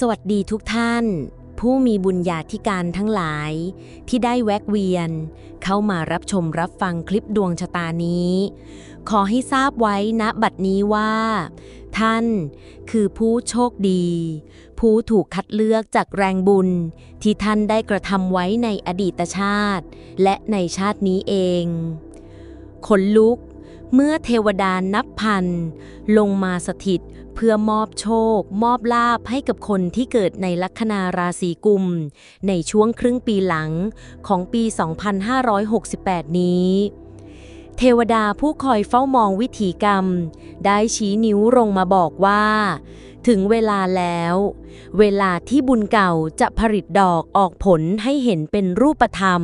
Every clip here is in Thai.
สวัสดีทุกท่าน ผู้มีบุญญาธิการทั้งหลาย ที่ได้แวะเวียน เข้ามารับชมรับฟังคลิปดวงชะตานี้ ขอให้ทราบไว้ณบัดนี้ว่า ท่านคือผู้โชคดี ผู้ถูกคัดเลือกจากแรงบุญ ที่ท่านได้กระทำไว้ในอดีตชาติ และในชาตินี้เอง ขนลุก เมื่อเทวดานับพัน ลงมาสถิตเพื่อมอบโชค มอบลาภให้กับคนที่เกิดในลัคนาราศีกุม ในช่วงครึ่งปีหลังของปี 2568 นี้ เทวดาผู้คอยเฝ้ามองวิถีกรรม ได้ชี้นิ้วลงมาบอกว่า ถึงเวลาแล้ว เวลาที่บุญเก่าจะผลิตดอกออกผลให้เห็นเป็นรูปธรรม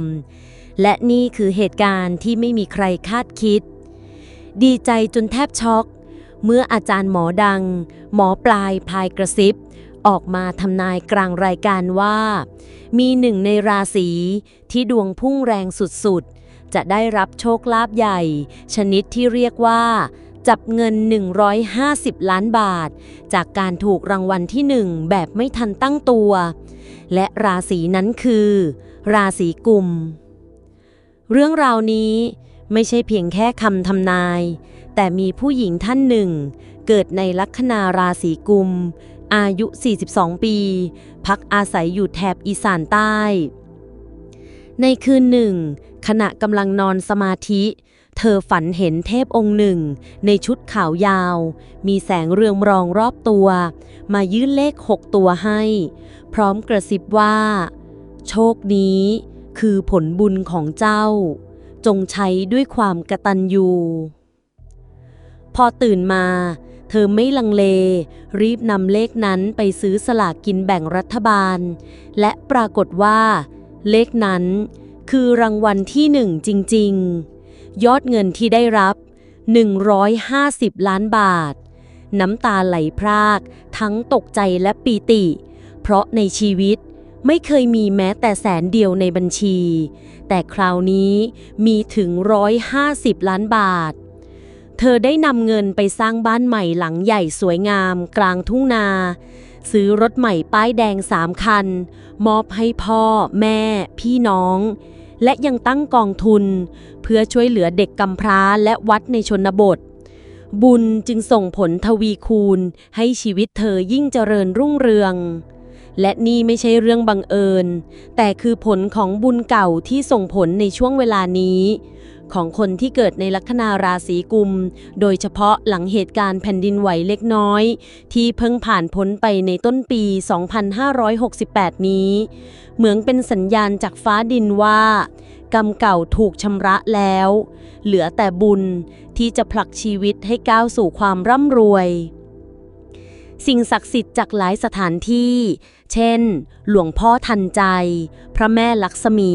และนี่คือเหตุการณ์ที่ไม่มีใครคาดคิด ดีใจจนแทบช็อก เมื่ออาจารย์หมอดัง หมอปลายพายกระซิบ ออกมาทำนายกลางรายการว่า มีหนึ่งในราศีที่ดวงพุ่งแรงสุดๆ จะได้รับโชคลาภใหญ่ ชนิดที่เรียกว่า จับเงิน 150 ล้านบาท จากการถูกรางวัลที่หนึ่งแบบไม่ทันตั้งตัว และราศีนั้นคือ ราศีกุม เรื่องราวนี้ ไม่ใช่เพียงแค่คำทำนาย แต่มีผู้หญิงท่านหนึ่ง เกิดในลัคนาราศีกุม อายุ 42 ปี พักอาศัยอยู่แถบอีสานใต้ ในคืนหนึ่ง ขณะกำลังนอนสมาธิ เธอฝันเห็นเทพองค์หนึ่ง ในชุดขาวยาว มีแสงเรืองรองรอบตัว มายื่นเลขหกตัวให้ พร้อมกระซิบว่า โชคนี้คือผลบุญของเจ้า จงใช้ด้วยความกระตัญญูพอตื่นมา เธอไม่ลังเล รีบนำเลขนั้นไปซื้อสลากกินแบ่งรัฐบาล และปรากฏว่า เลขนั้นคือรางวัลที่หนึ่งจริง ๆ ยอดเงินที่ได้รับ 150 ล้านบาท น้ำตาไหลพราก ทั้งตกใจและปีติ เพราะในชีวิตไม่เคยมีแม้แต่แสนเดียวในบัญชี แต่คราวนี้มีถึง 150 ล้านบาท เธอได้นำเงินไปสร้างบ้านใหม่หลังใหญ่สวยงาม กลางทุ่งนา ซื้อรถใหม่ป้ายแดงสามคัน มอบให้พ่อ แม่ พี่น้อง และยังตั้งกองทุน เพื่อช่วยเหลือเด็กกำพร้าและวัดในชนบทบุญจึงส่งผลทวีคูณให้ชีวิตเธอยิ่งเจริญรุ่งเรือง และนี่ไม่ใช่เรื่องบังเอิญ แต่คือผลของบุญเก่าที่ส่งผลในช่วงเวลานี้ ของคนที่เกิดในลัคนาราศีกุม โดยเฉพาะหลังเหตุการณ์แผ่นดินไหวเล็กน้อย ที่เพิ่งผ่านพ้นไปในต้นปี 2568 นี้ เหมือนเป็นสัญญาณจากฟ้าดินว่ากรรมเก่าถูกชำระแล้ว เหลือแต่บุญที่จะผลักชีวิตให้ก้าวสู่ความร่ำรวย สิ่งศักดิ์สิทธิ์จากหลายสถานที่ เช่น หลวงพ่อทันใจ พระแม่ลักษมี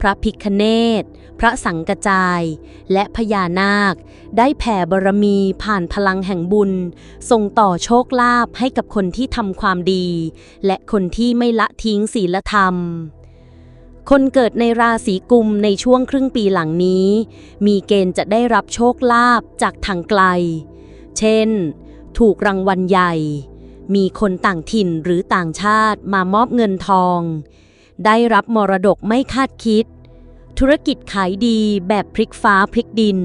พระพิคเนตพระสังกจาย และพญานาค ได้แผ่บารมีผ่านพลังแห่งบุญ ส่งต่อโชคลาภให้กับคนที่ทำความดี และคนที่ไม่ละทิ้งศีลธรรมคนเกิดในราศีกุมในช่วงครึ่งปีหลังนี้ มีเกณฑ์จะได้รับโชคลาภจากทางไกล เช่น ถูกรางวัลใหญ่ มีคนต่างถิ่นหรือต่างชาติมามอบเงินทอง ได้รับมรดกไม่คาดคิด ธุรกิจขายดีแบบพลิกฟ้าพลิกดิน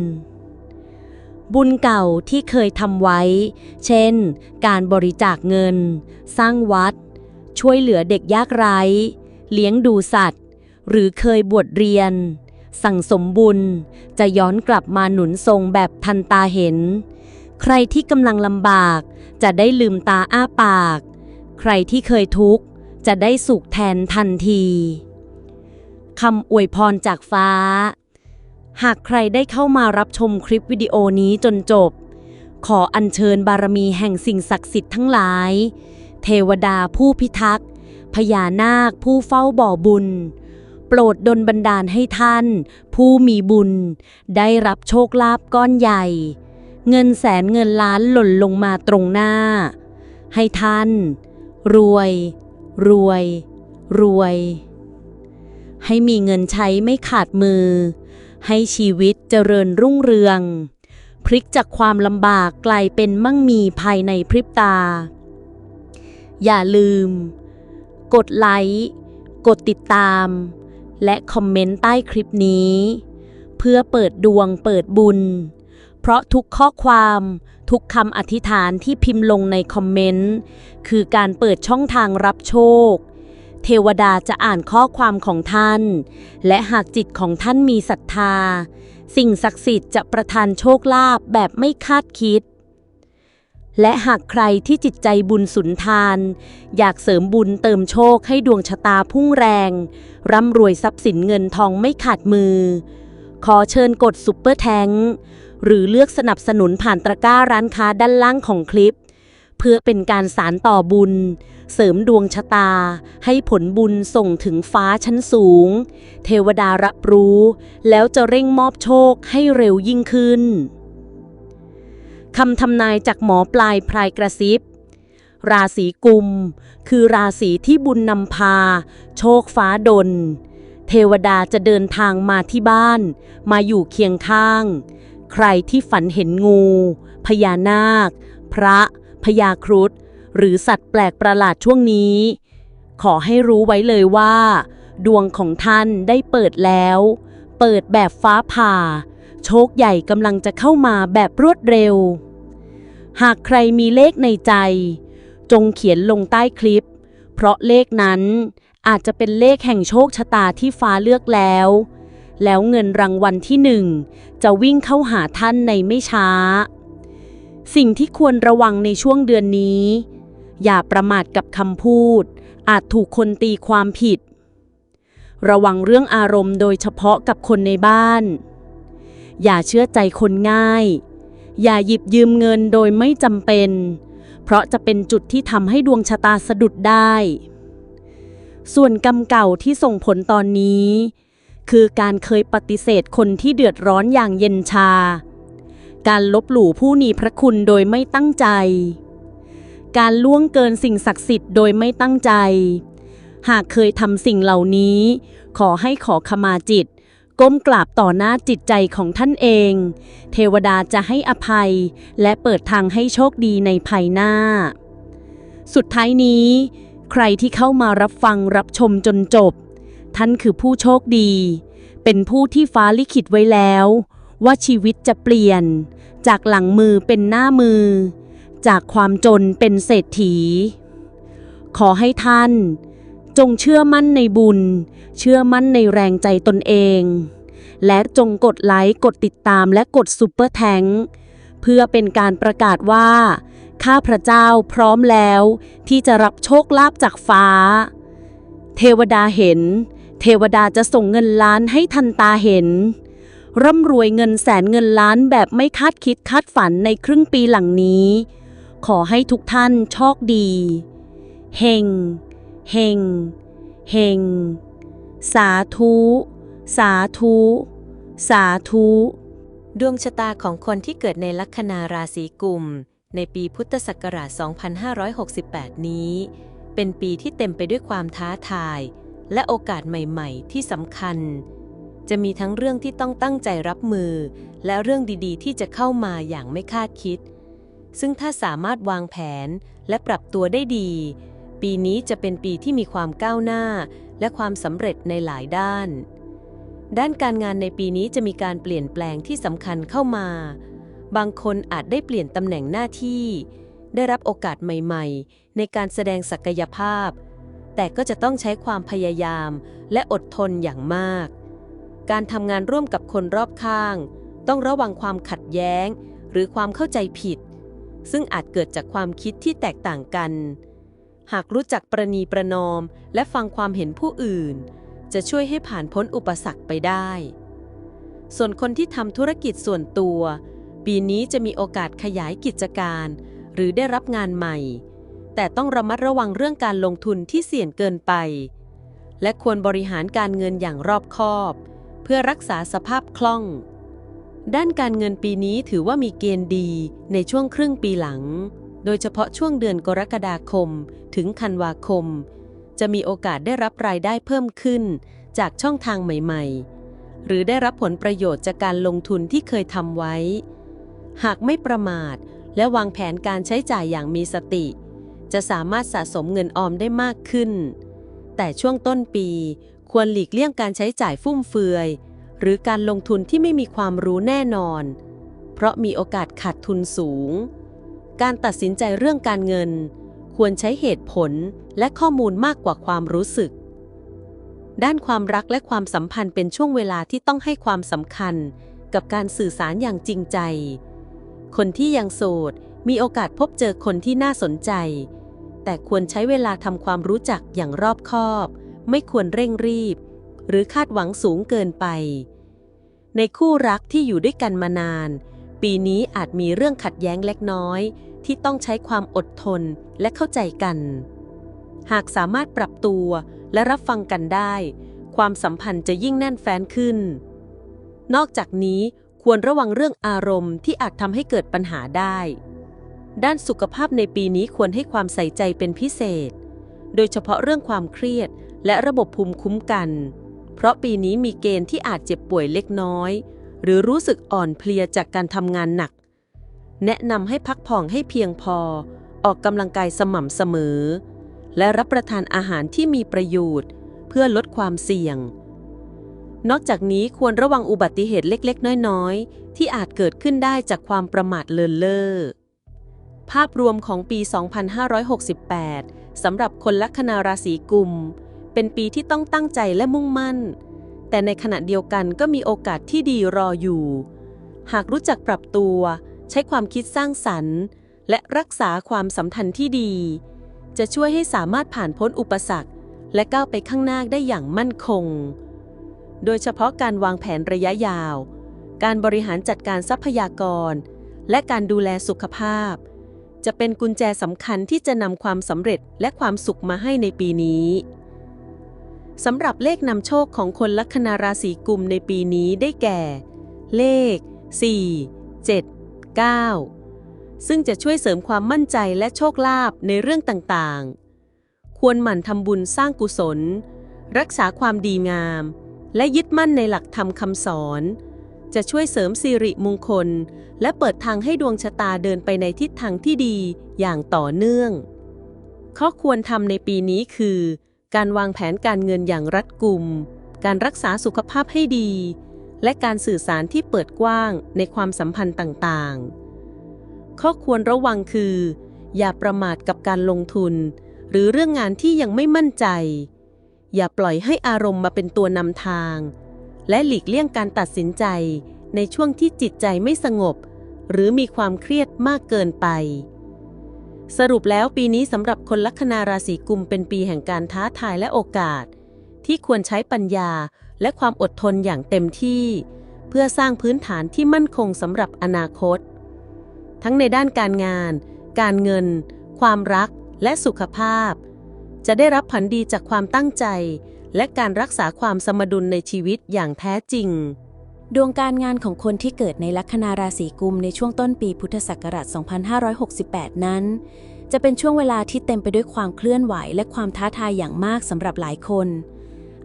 บุญเก่าที่เคยทำไว้ เช่น การบริจาคเงิน สร้างวัด ช่วยเหลือเด็กยากไร้ เลี้ยงดูสัตว์ หรือเคยบวชเรียนสั่งสมบุญจะย้อนกลับมาหนุนทรงแบบทันตาเห็น ใครที่กำลังลำบาก จะได้ลืมตาอ้าปาก ใครที่เคยทุกข์จะได้สุขแทนทันทีคำอวยพรจากฟ้า หากใครได้เข้ามารับชมคลิปวิดีโอนี้จนจบ ขออัญเชิญบารมีแห่งสิ่งศักดิ์สิทธิ์ทั้งหลาย เทวดาผู้พิทักษ์พญานาคผู้เฝ้าบ่อบุญ โปรดดลบันดาลให้ท่าน ผู้มีบุญ ได้รับโชคลาภก้อนใหญ่ เงินแสนเงินล้านหล่นลงมาตรงหน้า ให้ท่าน รวย รวย รวย ให้มีเงินใช้ไม่ขาดมือ ให้ชีวิตเจริญรุ่งเรือง พลิกจากความลำบากกลายเป็นมั่งมีภายในพริบตา อย่าลืม กดไลค์กดติดตาม และคอมเมนต์ใต้คลิปนี้ เพื่อเปิดดวงเปิดบุญ เพราะทุกข้อความ ทุกคำอธิษฐานที่พิมพ์ลงในคอมเมนต์ คือการเปิดช่องทางรับโชค เทวดาจะอ่านข้อความของท่าน และหากจิตของท่านมีศรัทธา สิ่งศักดิ์สิทธิ์จะประทานโชคลาภแบบไม่คาดคิด และหากใครที่จิตใจบุญสุนทาน อยากเสริมบุญเติมโชคให้ดวงชะตาพุ่งแรง ร่ำรวยทรัพย์สินเงินทองไม่ขาดมือ ขอเชิญกดซุปเปอร์แทง หรือเลือกสนับสนุนผ่านตะกร้าร้านค้าด้านล่างของคลิป เพื่อเป็นการสารต่อบุญ เสริมดวงชะตา ให้ผลบุญส่งถึงฟ้าชั้นสูง เทวดารับรู้ แล้วจะเร่งมอบโชคให้เร็วยิ่งขึ้นคำทำนายจากหมอปลายพรายกระซิบ ราศีกุม คือราศีที่บุญนำพา โชคฟ้าดล เทวดาจะเดินทางมาที่บ้าน มาอยู่เคียงข้าง ใครที่ฝันเห็นงู พญานาค พระ พญาครุฑหรือสัตว์แปลกประหลาดช่วงนี้ ขอให้รู้ไว้เลยว่า ดวงของท่านได้เปิดแล้ว เปิดแบบฟ้าผ่า โชคใหญ่กำลังจะเข้ามาแบบรวดเร็ว หากใครมีเลขในใจ จงเขียนลงใต้คลิป เพราะเลขนั้นอาจจะเป็นเลขแห่งโชคชะตาที่ฟ้าเลือกแล้ว แล้วเงินรางวัลที่หนึ่งจะวิ่งเข้าหาท่านในไม่ช้า สิ่งที่ควรระวังในช่วงเดือนนี้ อย่าประมาทกับคำพูด อาจถูกคนตีความผิด ระวังเรื่องอารมณ์โดยเฉพาะกับคนในบ้าน อย่าเชื่อใจคนง่าย อย่าหยิบยืมเงินโดยไม่จำเป็น เพราะจะเป็นจุดที่ทำให้ดวงชะตาสะดุดได้ส่วนกรรมเก่าที่ส่งผลตอนนี้ คือการเคยปฏิเสธคนที่เดือดร้อนอย่างเย็นชา การลบหลู่ผู้มีพระคุณโดยไม่ตั้งใจ การล่วงเกินสิ่งศักดิ์สิทธิ์โดยไม่ตั้งใจ หากเคยทำสิ่งเหล่านี้ ขอให้ขอขมาจิต ก้มกราบต่อหน้าจิตใจของท่านเอง เทวดาจะให้อภัย และเปิดทางให้โชคดีในภายหน้า สุดท้ายนี้ ใครที่เข้ามารับฟังรับชมจนจบ ท่านคือผู้โชคดี เป็นผู้ที่ฟ้าลิขิตไว้แล้ว ว่าชีวิตจะเปลี่ยน จากหลังมือเป็นหน้ามือ จากความจนเป็นเศรษฐี ขอให้ท่าน จงเชื่อมั่นในบุญ เชื่อมั่นในแรงใจตนเอง และจงกดไลค์กดติดตามและกดซุปเปอร์แทงเพื่อเป็นการประกาศว่าข้าพระเจ้าพร้อมแล้วที่จะรับโชคลาภจากฟ้า เทวดาเห็น เทวดาจะส่งเงินล้านให้ทันตาเห็น ร่ำรวยเงินแสนเงินล้านแบบไม่คาดคิดคาดฝันในครึ่งปีหลังนี้ ขอให้ทุกท่านโชคดีเฮงเฮงเฮงสาธุ สาธุ สาธุ ดวงชะตาของคนที่เกิดในลัคนาราศีกุม ในปีพุทธศักราช 2568 นี้ เป็นปีที่เต็มไปด้วยความท้าทาย และโอกาสใหม่ๆ ที่สำคัญ จะมีทั้งเรื่องที่ต้องตั้งใจรับมือ และเรื่องดีๆ ที่จะเข้ามาอย่างไม่คาดคิด ซึ่งถ้าสามารถวางแผนและปรับตัวได้ดี ปีนี้จะเป็นปีที่มีความก้าวหน้า และความสำเร็จในหลายด้าน ด้านการงานในปีนี้จะมีการเปลี่ยนแปลงที่สำคัญเข้ามา บางคนอาจได้เปลี่ยนตำแหน่งหน้าที่ ได้รับโอกาสใหม่ ๆ ในการแสดงศักยภาพ แต่ก็จะต้องใช้ความพยายาม และอดทนอย่างมาก การทำงานร่วมกับคนรอบข้าง ต้องระวังความขัดแย้ง หรือความเข้าใจผิด ซึ่งอาจเกิดจากความคิดที่แตกต่างกัน หากรู้จักประนีประนอม และฟังความเห็นผู้อื่น จะช่วยให้ผ่านพ้นอุปสรรคไปได้ ส่วนคนที่ทำธุรกิจส่วนตัว ปีนี้จะมีโอกาสขยายกิจการ หรือได้รับงานใหม่ แต่ต้องระมัดระวังเรื่องการลงทุนที่เสี่ยงเกินไป และควรบริหารการเงินอย่างรอบคอบ เพื่อรักษาสภาพคล่อง ด้านการเงินปีนี้ถือว่ามีเกณฑ์ดีในช่วงครึ่งปีหลัง โดยเฉพาะช่วงเดือนกรกฎาคม ถึงธันวาคม จะมีโอกาสได้รับรายได้เพิ่มขึ้น จากช่องทางใหม่ ๆ หรือได้รับผลประโยชน์จากการลงทุนที่เคยทำไว้ หากไม่ประมาทและวางแผนการใช้จ่ายอย่างมีสติ จะสามารถสะสมเงินออมได้มากขึ้น แต่ช่วงต้นปีควรหลีกเลี่ยงการใช้จ่ายฟุ่มเฟือย หรือการลงทุนที่ไม่มีความรู้แน่นอน เพราะมีโอกาสขาดทุนสูง การตัดสินใจเรื่องการเงิน ควรใช้เหตุผลและข้อมูลมากกว่าความรู้สึก ด้านความรักและความสัมพันธ์เป็นช่วงเวลาที่ต้องให้ความสำคัญกับการสื่อสารอย่างจริงใจ คนที่ยังโสดมีโอกาสพบเจอคนที่น่าสนใจ แต่ควรใช้เวลาทำความรู้จักอย่างรอบคอบ ไม่ควรเร่งรีบ หรือคาดหวังสูงเกินไป ในคู่รักที่อยู่ด้วยกันมานาน ปีนี้อาจมีเรื่องขัดแย้งเล็กน้อย ที่ต้องใช้ความอดทนและเข้าใจกัน หากสามารถปรับตัวและรับฟังกันได้ ความสัมพันธ์จะยิ่งแน่นแฟ้นขึ้น นอกจากนี้ควรระวังเรื่องอารมณ์ที่อาจทำให้เกิดปัญหาได้ ด้านสุขภาพในปีนี้ควรให้ความใส่ใจเป็นพิเศษ โดยเฉพาะเรื่องความเครียดและระบบภูมิคุ้มกัน เพราะปีนี้มีเกณฑ์ที่อาจเจ็บป่วยเล็กน้อย หรือรู้สึกอ่อนเพลียจากการทำงานหนัก แนะนำให้พักผ่อนให้เพียงพอ ออกกำลังกายสม่ำเสมอ และรับประทานอาหารที่มีประโยชน์ เพื่อลดความเสี่ยง นอกจากนี้ควรระวังอุบัติเหตุเล็กๆ น้อยๆ ที่อาจเกิดขึ้นได้จากความประมาทเลินเล่อ ภาพรวมของปี 2568 สำหรับคนลัคนาราศีกุม เป็นปีที่ต้องตั้งใจและมุ่งมั่น แต่ในขณะเดียวกันก็มีโอกาสที่ดีรออยู่ หากรู้จักปรับตัว ใช้ความคิดสร้างสรรค์ และรักษาความสัมพันธ์ที่ดี จะช่วยให้สามารถผ่านพ้นอุปสรรค และก้าวไปข้างหน้าได้อย่างมั่นคง โดยเฉพาะการวางแผนระยะยาว การบริหารจัดการทรัพยากร และการดูแลสุขภาพ จะเป็นกุญแจสำคัญที่จะนำความสำเร็จและความสุขมาให้ในปีนี้สำหรับเลขนำโชคของคนลัคนาราศีกุมในปีนี้ได้แก่ เลข 4 7 9 ซึ่งจะช่วยเสริมความมั่นใจและโชคลาภในเรื่องต่างๆ ควรหมั่นทำบุญสร้างกุศล รักษาความดีงาม และยึดมั่นในหลักธรรมคำสอน จะช่วยเสริมสิริมงคล และเปิดทางให้ดวงชะตาเดินไปในทิศทางที่ดีอย่างต่อเนื่อง ข้อควรทำในปีนี้คือ การวางแผนการเงินอย่างรัดกุม การรักษาสุขภาพให้ดี และการสื่อสารที่เปิดกว้างในความสัมพันธ์ต่างๆ ข้อควรระวังคือ อย่าประมาทกับการลงทุน หรือเรื่องงานที่ยังไม่มั่นใจ อย่าปล่อยให้อารมณ์มาเป็นตัวนำทาง และหลีกเลี่ยงการตัดสินใจในช่วงที่จิตใจไม่สงบ หรือมีความเครียดมากเกินไป สรุปแล้วปีนี้สำหรับคนลัคนาราศีกุมเป็นปีแห่งการท้าทายและโอกาส ที่ควรใช้ปัญญาและความอดทนอย่างเต็มที่ เพื่อสร้างพื้นฐานที่มั่นคงสำหรับอนาคต ทั้งในด้านการงาน การเงิน ความรักและสุขภาพ จะได้รับผลดีจากความตั้งใจ และการรักษาความสมดุลในชีวิตอย่างแท้จริง ดวงการงานของคนที่เกิดในลัคนาราศีกุมในช่วงต้นปีพุทธศักราช 2568 นั้น จะเป็นช่วงเวลาที่เต็มไปด้วยความเคลื่อนไหว และความท้าทายอย่างมากสำหรับหลายคน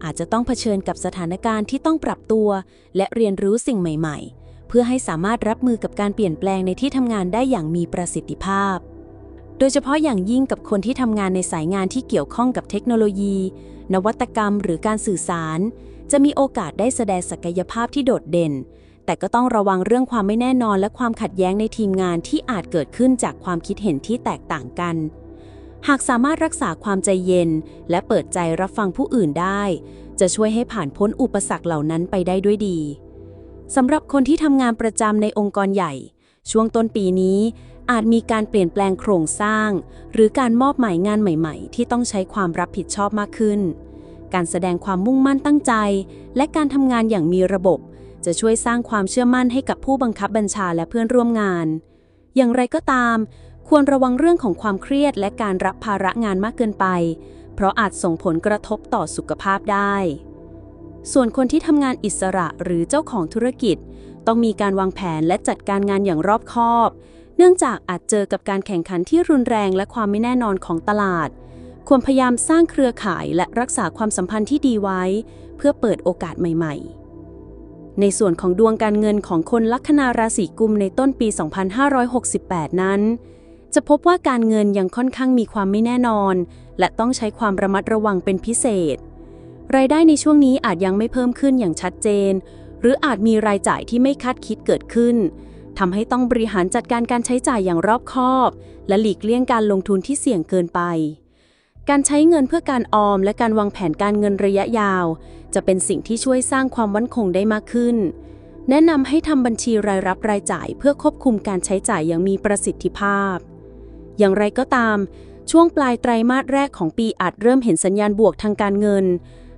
อาจจะต้องเผชิญกับสถานการณ์ที่ต้องปรับตัว และเรียนรู้สิ่งใหม่ ๆ เพื่อให้สามารถรับมือกับการเปลี่ยนแปลงในที่ทำงานได้อย่างมีประสิทธิภาพ โดยเฉพาะอย่างยิ่งกับคนที่ทำงานในสายงานที่เกี่ยวข้องกับเทคโนโลยี นวัตกรรมหรือการสื่อสาร จะมีโอกาสได้แสดงศักยภาพที่โดดเด่น แต่ก็ต้องระวังเรื่องความไม่แน่นอนและความขัดแย้งในทีมงานที่อาจเกิดขึ้นจากความคิดเห็นที่แตกต่างกัน หากสามารถรักษาความใจเย็น และเปิดใจรับฟังผู้อื่นได้ จะช่วยให้ผ่านพ้นอุปสรรคเหล่านั้นไปได้ด้วยดีสำหรับคนที่ทำงานประจำในองค์กรใหญ่ ช่วงต้นปีนี้ อาจมีการเปลี่ยนแปลงโครงสร้าง หรือการมอบหมายงานใหม่ๆ ที่ต้องใช้ความรับผิดชอบมากขึ้น การแสดงความมุ่งมั่นตั้งใจ และการทำงานอย่างมีระบบ จะช่วยสร้างความเชื่อมั่นให้กับผู้บังคับบัญชาและเพื่อนร่วมงาน อย่างไรก็ตาม ควรระวังเรื่องของความเครียดและการรับภาระงานมากเกินไป เพราะอาจส่งผลกระทบต่อสุขภาพได้ ส่วนคนที่ทำงานอิสระหรือเจ้าของธุรกิจ ต้องมีการวางแผนและจัดการงานอย่างรอบคอบ เนื่องจากอาจเจอกับการแข่งขันที่รุนแรงและความไม่แน่นอนของตลาด ควรพยายามสร้างเครือข่ายและรักษาความสัมพันธ์ที่ดีไว้ เพื่อเปิดโอกาสใหม่ๆ ในส่วนของดวงการเงินของคนลัคนาราศีกุมในต้นปี 2568 นั้น จะพบว่าการเงินยังค่อนข้างมีความไม่แน่นอน และต้องใช้ความระมัดระวังเป็นพิเศษ รายได้ในช่วงนี้อาจยังไม่เพิ่มขึ้นอย่างชัดเจน หรืออาจมีรายจ่ายที่ไม่คาดคิดเกิดขึ้น ทำให้ต้องบริหารจัดการการใช้จ่ายอย่างรอบคอบ และหลีกเลี่ยงการลงทุนที่เสี่ยงเกินไป การใช้เงินเพื่อการออมและการวางแผนการเงินระยะยาว จะเป็นสิ่งที่ช่วยสร้างความมั่นคงได้มากขึ้น แนะนำให้ทำบัญชีรายรับรายจ่าย เพื่อควบคุมการใช้จ่ายอย่างมีประสิทธิภาพ อย่างไรก็ตาม ช่วงปลายไตรมาสแรกของปีอาจเริ่มเห็นสัญญาณบวกทางการเงิน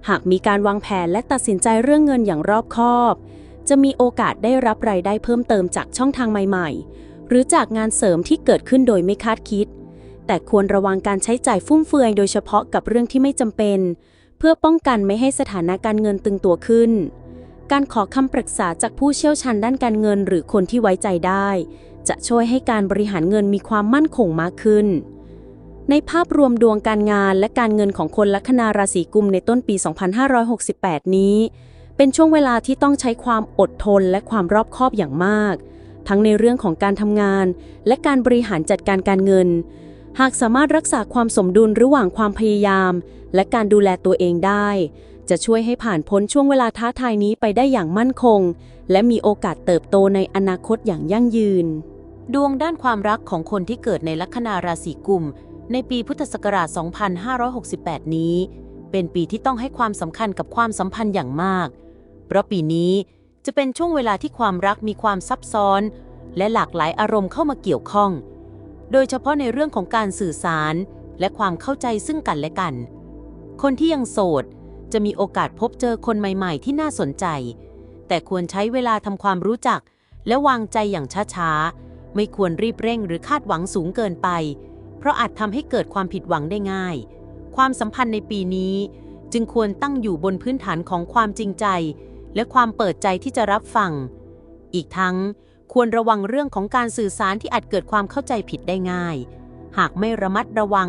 หากมีการวางแผนและตัดสินใจเรื่องเงินอย่างรอบคอบ จะมีโอกาสได้รับรายได้เพิ่มเติมจากช่องทางใหม่ๆ หรือจากงานเสริมที่เกิดขึ้นโดยไม่คาดคิด แต่ควรระวังการใช้จ่ายฟุ่มเฟือยโดยเฉพาะกับเรื่องที่ไม่จำเป็น เพื่อป้องกันไม่ให้สถานะการเงินตึงตัวขึ้น การขอคำปรึกษาจากผู้เชี่ยวชาญด้านการเงินหรือคนที่ไว้ใจได้ จะช่วยให้การบริหารเงินมีความมั่นคงมากขึ้น ในภาพรวมดวงการงานและการเงินของคนลัคนาราศีกุมในต้นปี 2568 นี้ เป็นช่วงเวลาที่ต้องใช้ความอดทนและความรอบคอบอย่างมาก ทั้งในเรื่องของการทำงาน และการบริหารจัดการการเงิน หากสามารถรักษาความสมดุลระหว่างความพยายาม และการดูแลตัวเองได้ จะช่วยให้ผ่านพ้นช่วงเวลาท้าทายนี้ไปได้อย่างมั่นคง และมีโอกาสเติบโตในอนาคตอย่างยั่งยืน ดวงด้านความรักของคนที่เกิดในลัคนาราศีกุมในปีพุทธศักราช 2568 นี้ เป็นปีที่ต้องให้ความสำคัญกับความสัมพันธ์อย่างมาก เพราะปีนี้จะเป็นช่วงเวลาที่ความรักมีความซับซ้อน และหลากหลายอารมณ์เข้ามาเกี่ยวข้อง โดยเฉพาะในเรื่องของการสื่อสาร และความเข้าใจซึ่งกันและกัน คนที่ยังโสดจะมีโอกาสพบเจอคนใหม่ ๆ ที่น่าสนใจ แต่ควรใช้เวลาทำความรู้จัก และวางใจอย่างช้าๆ ไม่ควรรีบเร่งหรือคาดหวังสูงเกินไป เพราะอาจทำให้เกิดความผิดหวังได้ง่าย ความสัมพันธ์ในปีนี้ จึงควรตั้งอยู่บนพื้นฐานของความจริงใจ และความเปิดใจที่จะรับฟัง อีกทั้งควรระวังเรื่องของการสื่อสารที่อาจเกิดความเข้าใจผิดได้ง่าย หากไม่ระมัดระวัง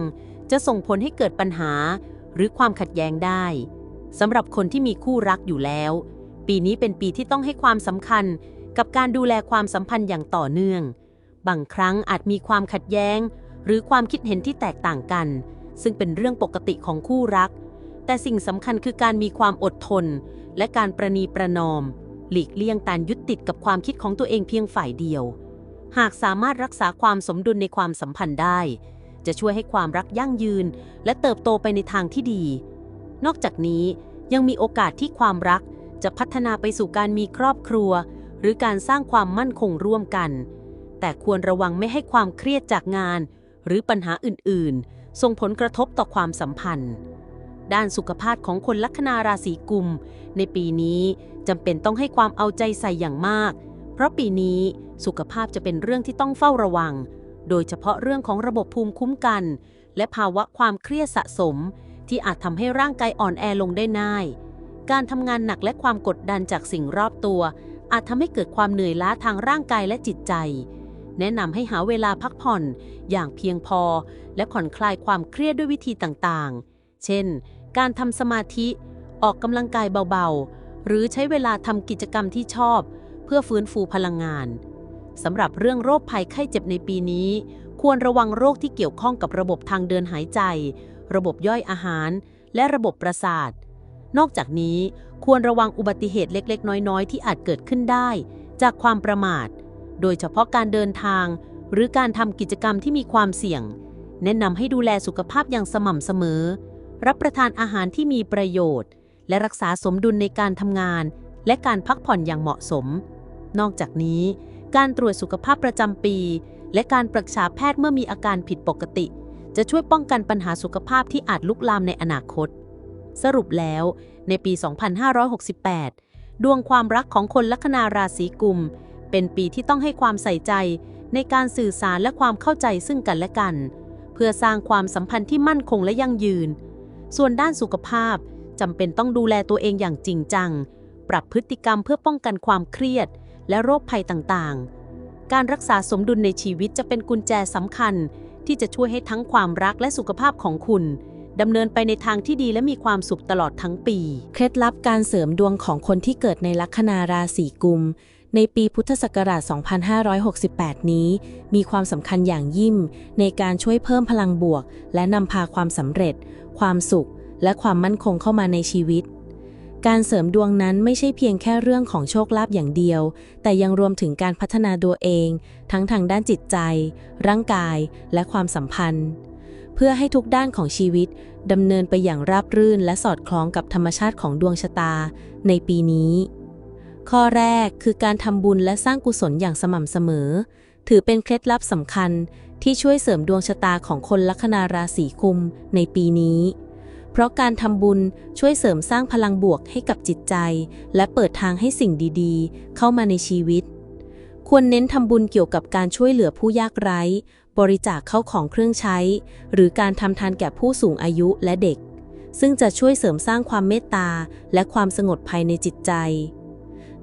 จะส่งผลให้เกิดปัญหา หรือความขัดแย้งได้สำหรับคนที่มีคู่รักอยู่แล้ว ปีนี้เป็นปีที่ต้องให้ความสำคัญกับการดูแลความสัมพันธ์อย่างต่อเนื่อง บางครั้งอาจมีความขัดแย้ง หรือความคิดเห็นที่แตกต่างกัน ซึ่งเป็นเรื่องปกติของคู่รัก แต่สิ่งสำคัญคือการมีความอดทน และการประนีประนอม หลีกเลี่ยงการยึดติดกับความคิดของตัวเองเพียงฝ่ายเดียว หากสามารถรักษาความสมดุลในความสัมพันธ์ได้ จะช่วยให้ความรักยั่งยืน และเติบโตไปในทางที่ดี นอกจากนี้ยังมีโอกาสที่ความรักจะพัฒนาไปสู่การมีครอบครัว หรือการสร้างความมั่นคงร่วมกัน แต่ควรระวังไม่ให้ความเครียดจากงาน หรือปัญหาอื่น ๆ ส่งผลกระทบต่อความสัมพันธ์ ด้านสุขภาพของคนลัคนาราศีกุม ในปีนี้จำเป็นต้องให้ความเอาใจใส่อย่างมาก เพราะปีนี้สุขภาพจะเป็นเรื่องที่ต้องเฝ้าระวัง โดยเฉพาะเรื่องของระบบภูมิคุ้มกัน และภาวะความเครียดสะสม ที่อาจทำให้ร่างกายอ่อนแอลงได้ง่าย การทำงานหนักและความกดดันจากสิ่งรอบตัว อาจทำให้เกิดความเหนื่อยล้าทางร่างกายและจิตใจแนะนำให้หาเวลาพักผ่อนอย่างเพียงพอ และผ่อนคลายความเครียดด้วยวิธีต่างๆ เช่น การทำสมาธิ ออกกำลังกายเบาๆ หรือใช้เวลาทำกิจกรรมที่ชอบ เพื่อฟื้นฟูพลังงานสำหรับเรื่องโรคภัยไข้เจ็บในปีนี้ ควรระวังโรคที่เกี่ยวข้องกับระบบทางเดินหายใจ ระบบย่อยอาหาร และระบบประสาท นอกจากนี้ควรระวังอุบัติเหตุเล็กๆ น้อยๆ ที่อาจเกิดขึ้นได้ จากความประมาท โดยเฉพาะการเดินทาง หรือการทำกิจกรรมที่มีความเสี่ยง แนะนำให้ดูแลสุขภาพอย่างสม่ำเสมอ รับประทานอาหารที่มีประโยชน์ และรักษาสมดุลในการทำงาน และการพักผ่อนอย่างเหมาะสม นอกจากนี้ การตรวจสุขภาพประจำปี และการปรึกษาแพทย์เมื่อมีอาการผิดปกติ จะช่วยป้องกันปัญหาสุขภาพที่อาจลุกลามในอนาคต สรุปแล้ว ในปี 2568 ดวงความรักของคนลัคนาราศีกุม เป็นปีที่ต้องให้ความใส่ใจในการสื่อสารและความเข้าใจซึ่งกันและกัน เพื่อสร้างความสัมพันธ์ที่มั่นคงและยั่งยืน ส่วนด้านสุขภาพจำเป็นต้องดูแลตัวเองอย่างจริงจัง ปรับพฤติกรรมเพื่อป้องกันความเครียด และโรคภัยต่างๆ การรักษาสมดุลในชีวิตจะเป็นกุญแจสำคัญ ที่จะช่วยให้ทั้งความรักและสุขภาพของคุณดำเนินไปในทางที่ดีและมีความสุขตลอดทั้งปี เคล็ดลับการเสริมดวงของคนที่เกิดในลัคนาราศีกุม ในปีพุทธศักราช 2568 นี้ มีความสำคัญอย่างยิ่งในการช่วยเพิ่มพลังบวก และนำพาความสำเร็จ ความสุข และความมั่นคงเข้ามาในชีวิต การเสริมดวงนั้นไม่ใช่เพียงแค่เรื่องของโชคลาภอย่างเดียว แต่ยังรวมถึงการพัฒนาตัวเอง ทั้งทางด้านจิตใจ ร่างกาย และความสัมพันธ์ เพื่อให้ทุกด้านของชีวิตดำเนินไปอย่างราบรื่น และสอดคล้องกับธรรมชาติของดวงชะตา ในปีนี้ ข้อแรกคือการทำบุญและสร้างกุศลอย่างสม่ำเสมอ ถือเป็นเคล็ดลับสำคัญที่ช่วยเสริมดวงชะตาของคนลัคนาราศีกุมในปีนี้ เพราะการทำบุญช่วยเสริมสร้างพลังบวกให้กับจิตใจ และเปิดทางให้สิ่งดีๆ เข้ามาในชีวิต ควรเน้นทำบุญเกี่ยวกับการช่วยเหลือผู้ยากไร้ บริจาคเข้าของเครื่องใช้ หรือการทำทานแก่ผู้สูงอายุและเด็ก ซึ่งจะช่วยเสริมสร้างความเมตตาและความสงบภายในจิตใจ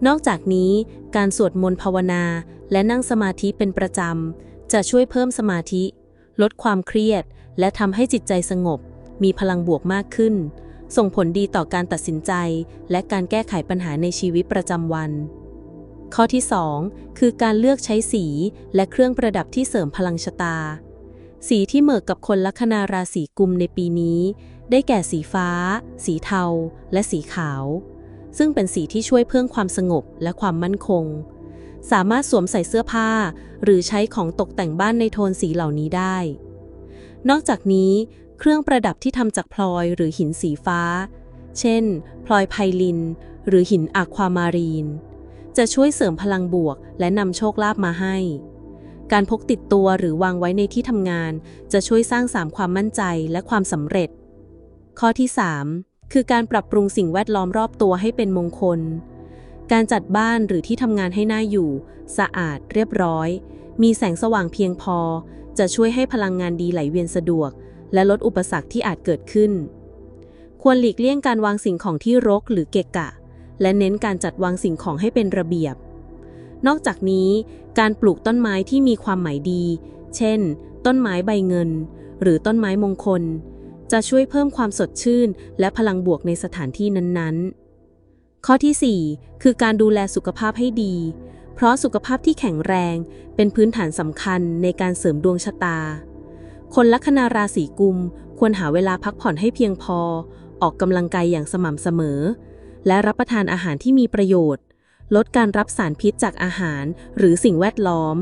นอกจากนี้ การสวดมนต์ภาวนาและนั่งสมาธิเป็นประจำ จะช่วยเพิ่มสมาธิ ลดความเครียด และทำให้จิตใจสงบ มีพลังบวกมากขึ้น ส่งผลดีต่อการตัดสินใจ และการแก้ไขปัญหาในชีวิตประจำวัน ข้อที่ 2 คือการเลือกใช้สีและเครื่องประดับที่เสริมพลังชะตา สีที่เหมาะกับคนลัคนาราศีกุมในปีนี้ ได้แก่สีฟ้า สีเทา และสีขาว ซึ่งเป็นสีที่ช่วยเพิ่มความสงบและความมั่นคง สามารถสวมใส่เสื้อผ้า หรือใช้ของตกแต่งบ้านในโทนสีเหล่านี้ได้ นอกจากนี้ เครื่องประดับที่ทำจากพลอยหรือหินสีฟ้า เช่น พลอยไพลิน หรือหินอะความารีน จะช่วยเสริมพลังบวก และนำโชคลาภมาให้การพกติดตัวหรือวางไว้ในที่ทำงาน จะช่วยสร้างสามความมั่นใจและความสำเร็จ ข้อที่ 3 คือการปรับปรุงสิ่งแวดล้อมรอบตัวให้เป็นมงคล การจัดบ้านหรือที่ทำงานให้หน่าอยู่ สะอาดเรียบร้อย มีแสงสว่างเพียงพอ จะช่วยให้พลังงานดีไหลเวียนสะดวก และลดอุปสรรคที่อาจเกิดขึ้น ควรหลีกเลี่ยงการวางสิ่งของที่รกหรือเกะกะ และเน้นการจัดวางสิ่งของให้เป็นระเบียบ นอกจากนี้ การปลูกต้นไม้ที่มีความหมายดี เช่น ต้นไม้ใบเงิน หรือต้นไม้มงคล จะช่วยเพิ่มความสดชื่น และพลังบวกในสถานที่นั้นๆ ข้อที่ 4 คือการดูแลสุขภาพให้ดี เพราะสุขภาพที่แข็งแรงเป็นพื้นฐานสำคัญในการเสริมดวงชะตา คนลัคนาราศีกุม ควรหาเวลาพักผ่อนให้เพียงพอ ออกกำลังกายอย่างสม่ำเสมอ และรับประทานอาหารที่มีประโยชน์ ลดการรับสารพิษจากอาหารหรือสิ่งแวดล้อม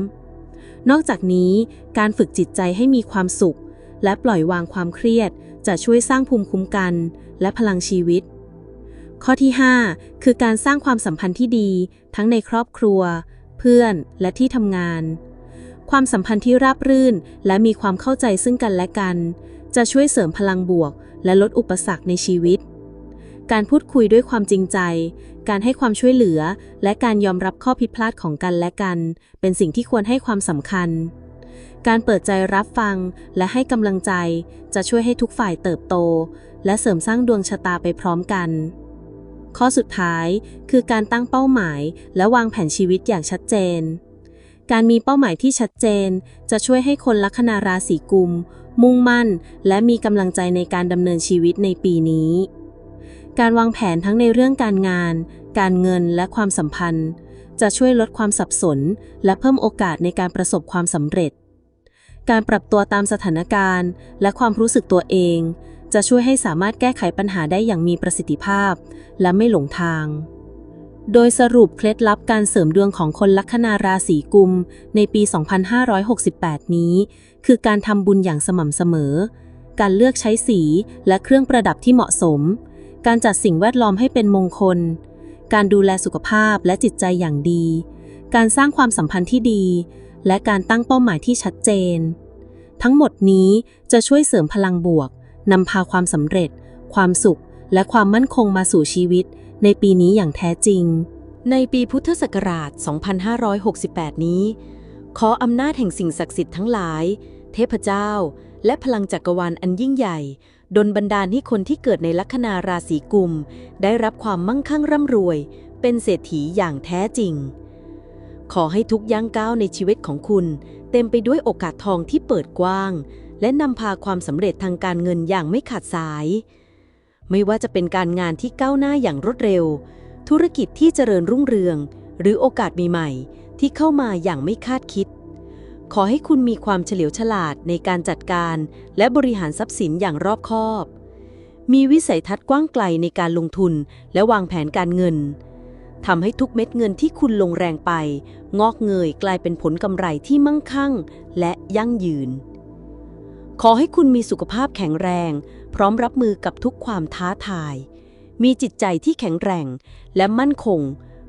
นอกจากนี้การฝึกจิตใจให้มีความสุขและปล่อยวางความเครียด จะช่วยสร้างภูมิคุ้มกัน และพลังชีวิต ข้อที่ 5 คือการสร้างความสัมพันธ์ที่ดี ทั้งในครอบครัว เพื่อนและที่ทำงาน ความสัมพันธ์ที่ราบรื่น และมีความเข้าใจซึ่งกันและกัน จะช่วยเสริมพลังบวก และลดอุปสรรคในชีวิต การพูดคุยด้วยความจริงใจ การให้ความช่วยเหลือ และการยอมรับข้อผิดพลาดของกันและกัน เป็นสิ่งที่ควรให้ความสำคัญ การเปิดใจรับฟังและให้กำลังใจจะช่วยให้ทุกฝ่ายเติบโต และเสริมสร้างดวงชะตาไปพร้อมกัน ข้อสุดท้ายคือการตั้งเป้าหมายและวางแผนชีวิตอย่างชัดเจน การมีเป้าหมายที่ชัดเจน จะช่วยให้คนลัคนาราศีกุม มุ่งมั่น และมีกำลังใจในการดำเนินชีวิตในปีนี้ การวางแผนทั้งในเรื่องการงาน การเงินและความสัมพันธ์ จะช่วยลดความสับสน และเพิ่มโอกาสในการประสบความสำเร็จ การปรับตัวตามสถานการณ์ และความรู้สึกตัวเอง จะช่วยให้สามารถแก้ไขปัญหาได้อย่างมีประสิทธิภาพ และไม่หลงทาง โดยสรุปเคล็ดลับการเสริมดวงของคนลัคนาราศีกุม ในปี 2568 นี้ คือการทำบุญอย่างสม่ำเสมอ การเลือกใช้สีและเครื่องประดับที่เหมาะสม การจัดสิ่งแวดล้อมให้เป็นมงคล การดูแลสุขภาพและจิตใจอย่างดี การสร้างความสัมพันธ์ที่ดี และการตั้งเป้าหมายที่ชัดเจน ทั้งหมดนี้จะช่วยเสริมพลังบวกนำพาความสำเร็จ ความสุข และความมั่นคงมาสู่ชีวิต ในปีนี้อย่างแท้จริง ในปีพุทธศักราช 2568 นี้ ขออำนาจแห่งสิ่งศักดิ์สิทธิ์ทั้งหลาย เทพเจ้า และพลังจักรวาลอันยิ่งใหญ่ดลบันดาลให้คนที่เกิดในลัคนาราศีกุม ได้รับความมั่งคั่งร่ำรวย เป็นเศรษฐีอย่างแท้จริง ขอให้ทุกย่างก้าวในชีวิตของคุณ เต็มไปด้วยโอกาสทองที่เปิดกว้าง และนำพาความสำเร็จทางการเงินอย่างไม่ขาดสาย ไม่ว่าจะเป็นการงานที่ก้าวหน้าอย่างรวดเร็ว ธุรกิจที่เจริญรุ่งเรือง หรือโอกาสใหม่ๆที่เข้ามาอย่างไม่คาดคิด ขอให้คุณมีความเฉลียวฉลาดในการจัดการ และบริหารทรัพย์สินอย่างรอบคอบ มีวิสัยทัศน์กว้างไกลในการลงทุนและวางแผนการเงิน ทำให้ทุกเม็ดเงินที่คุณลงแรงไป งอกเงยกลายเป็นผลกำไรที่มั่งคั่ง และยั่งยืน ขอให้คุณมีสุขภาพแข็งแรง พร้อมรับมือกับทุกความท้าทาย มีจิตใจที่แข็งแรงและมั่นคง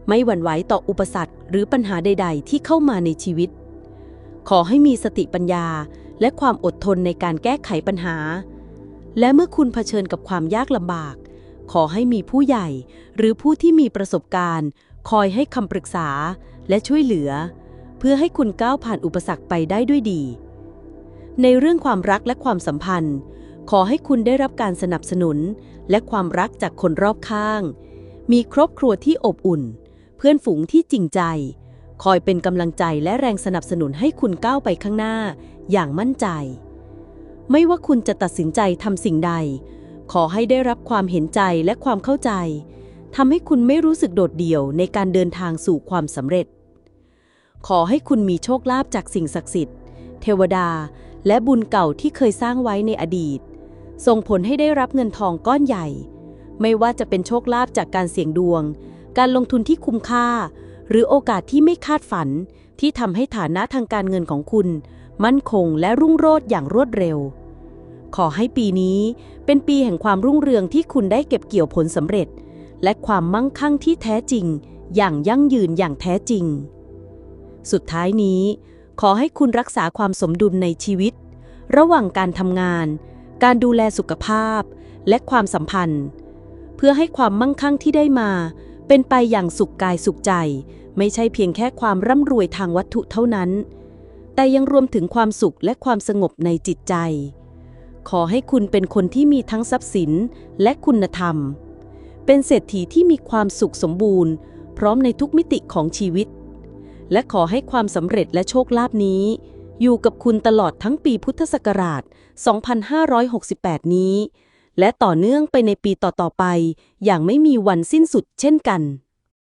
ไม่หวั่นไหวต่ออุปสรรคหรือปัญหาใด ๆ ที่เข้ามาในชีวิต ขอให้มีสติปัญญาและความอดทนในการแก้ไขปัญหา และเมื่อคุณเผชิญกับความยากลำบาก ขอให้มีผู้ใหญ่ หรือผู้ที่มีประสบการณ์ คอยให้คำปรึกษาและช่วยเหลือ เพื่อให้คุณก้าวผ่านอุปสรรคไปได้ด้วยดี ในเรื่องความรักและความสัมพันธ์ ขอให้คุณได้รับการสนับสนุน และความรักจากคนรอบข้าง มีครอบครัวที่อบอุ่น เพื่อนฝูงที่จริงใจ คอยเป็นกำลังใจและแรงสนับสนุนให้คุณก้าวไปข้างหน้า อย่างมั่นใจ ไม่ว่าคุณจะตัดสินใจทำสิ่งใด ขอให้ได้รับความเห็นใจและความเข้าใจทำให้คุณไม่รู้สึกโดดเดี่ยวในการเดินทางสู่ความสำเร็จ ขอให้คุณมีโชคลาภจากสิ่งศักดิ์สิทธิ์ เทวดา และบุญเก่าที่เคยสร้างไว้ในอดีต ส่งผลให้ได้รับเงินทองก้อนใหญ่ ไม่ว่าจะเป็นโชคลาภจากการเสี่ยงดวง การลงทุนที่คุ้มค่า หรือโอกาสที่ไม่คาดฝัน ที่ทำให้ฐานะทางการเงินของคุณ มั่นคงและรุ่งโรจน์อย่างรวดเร็ว ขอให้ปีนี้เป็นปีแห่งความรุ่งเรืองที่คุณได้เก็บเกี่ยวผลสำเร็จ และความมั่งคั่งที่แท้จริง อย่างยั่งยืนอย่างแท้จริง สุดท้ายนี้ ขอให้คุณรักษาความสมดุลในชีวิต ระหว่างการทำงาน การดูแลสุขภาพ และความสัมพันธ์ เพื่อให้ความมั่งคั่งที่ได้มา เป็นไปอย่างสุขกายสุขใจ ไม่ใช่เพียงแค่ความร่ำรวยทางวัตถุเท่านั้น แต่ยังรวมถึงความสุขและความสงบในจิตใจ ขอให้คุณเป็นคนที่มีทั้งทรัพย์สินและคุณธรรม เป็นเศรษฐีที่มีความสุขสมบูรณ์ พร้อมในทุกมิติของชีวิต และขอให้ความสำเร็จและโชคลาภนี้ อยู่กับคุณตลอดทั้งปีพุทธศักราช 2568 นี้ และต่อเนื่องไปในปีต่อๆไป อย่างไม่มีวันสิ้นสุดเช่นกัน